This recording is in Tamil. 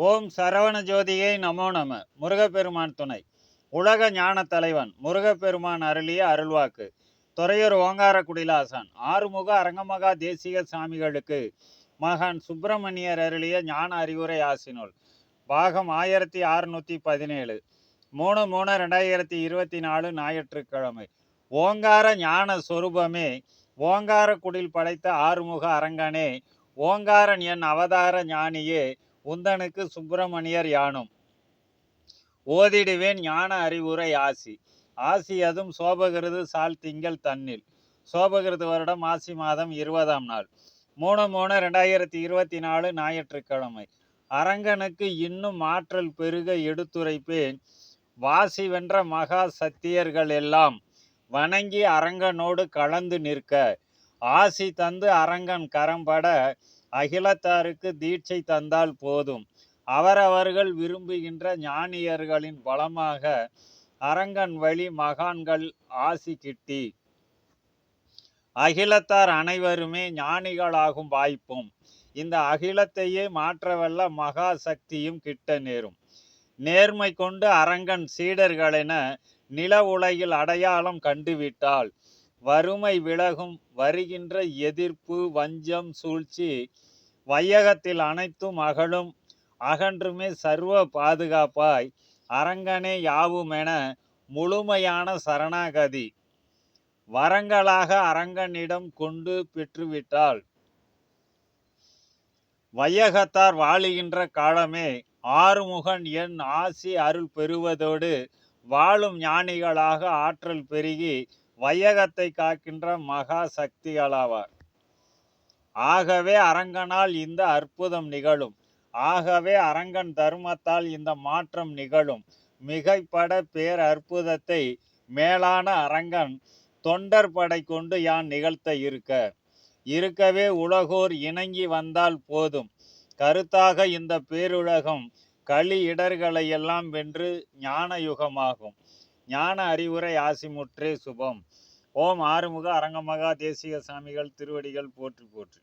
ஓம் சரவண ஜோதியை நமோ நம. முருகப்பெருமான் துணை. உலக ஞான தலைவன் முருகப்பெருமான் அருளிய அருள்வாக்கு. துறையூர் ஓங்கார குடிலாசன் ஆறுமுக அரங்கமகா தேசிக சாமிகளுக்கு மகான் சுப்பிரமணியர் அருளிய ஞான அறிவுரை ஆசினுள் பாகம் ஆயிரத்தி அறுநூத்தி பதினேழு. மூணு மூணு ரெண்டாயிரத்தி இருபத்தி நாலு ஞாயிற்றுக்கிழமை. ஓங்கார ஞான சொரூபமே ஓங்கார குடில் படைத்த ஆறுமுக அரங்கனே ஓங்காரன் என் அவதார ஞானியே உந்தனுக்கு சுப்பிரமணியர் யானும்? ஓதிடுவேன் ஞான அறிவுரை ஆசி. ஆசி அதுவும் சோபகிருது சால் திங்கள் தன்னில். சோபகிருது வருடம் ஆசி மாதம் இருபதாம் நாள். மூணு மூணு ரெண்டாயிரத்தி இருபத்தி நாலு ஞாயிற்றுக்கிழமை. அரங்கனுக்கு இன்னும் ஆற்றல் பெருக எடுத்துரைப்பேன். வாசி வென்ற மகா சத்தியர்கள் எல்லாம் வணங்கி அரங்கனோடு கலந்து நிற்க. ஆசி தந்து அரங்கன் கரம்பட அகிலத்தாருக்கு தீட்சை தந்தால் போதும். அவரவர்கள் விரும்புகின்ற ஞானியர்களின் பலமாக அரங்கன் வழி மகான்கள் ஆசி கிட்டி. அகிலத்தார் அனைவருமே ஞானிகளாகும் வாய்ப்பும் இந்த அகிலத்தையே மாற்றவல்ல மகா சக்தியும் கிட்ட நேரும். நேர்மை கொண்டு அரங்கன் சீடர்களென நில உலகில் அடையாளம் கண்டுவிட்டால் வறுமை விலகும் வருகின்ற எதிர்ப்பு வஞ்சம் சூழ்ச்சி வையகத்தில் அனைத்தும் அகலும். அகன்றுமே சர்வ பாதுகாப்பாய் அரங்கனே யாவுமென முழுமையான சரணாகதி. வரங்களாக அரங்கனிடம் கொண்டு பெற்றுவிட்டால் வையகத்தார் வாழுகின்ற காலமே ஆறுமுகன் என் ஆசி அருள் பெறுவதோடு வாழும் ஞானிகளாக ஆற்றல் பெருகி வையகத்தை காக்கின்ற மகா சக்திகளாவார் ஆகவே அரங்கனால் இந்த அற்புதம் நிகழும். ஆகவே அரங்கன் தர்மத்தால் இந்த மாற்றம் நிகழும். மிகைப்பட பேர் அற்புதத்தை மேலான அரங்கன் தொண்டர் படை கொண்டு யான் நிகழ்த்த இருக்க. இருக்கவே உலகோர் இணங்கி வந்தால் போதும். கருத்தாக இந்த பேருலகம் களி இடர்களையெல்லாம் வென்று ஞான யுகமாகும் ஞான அறிவுரை ஆசிமுற்றே சுபம். ஓம் ஆறுமுக அரங்கமகா தேசிக சாமிகள் திருவடிகள் போற்றி போற்றி.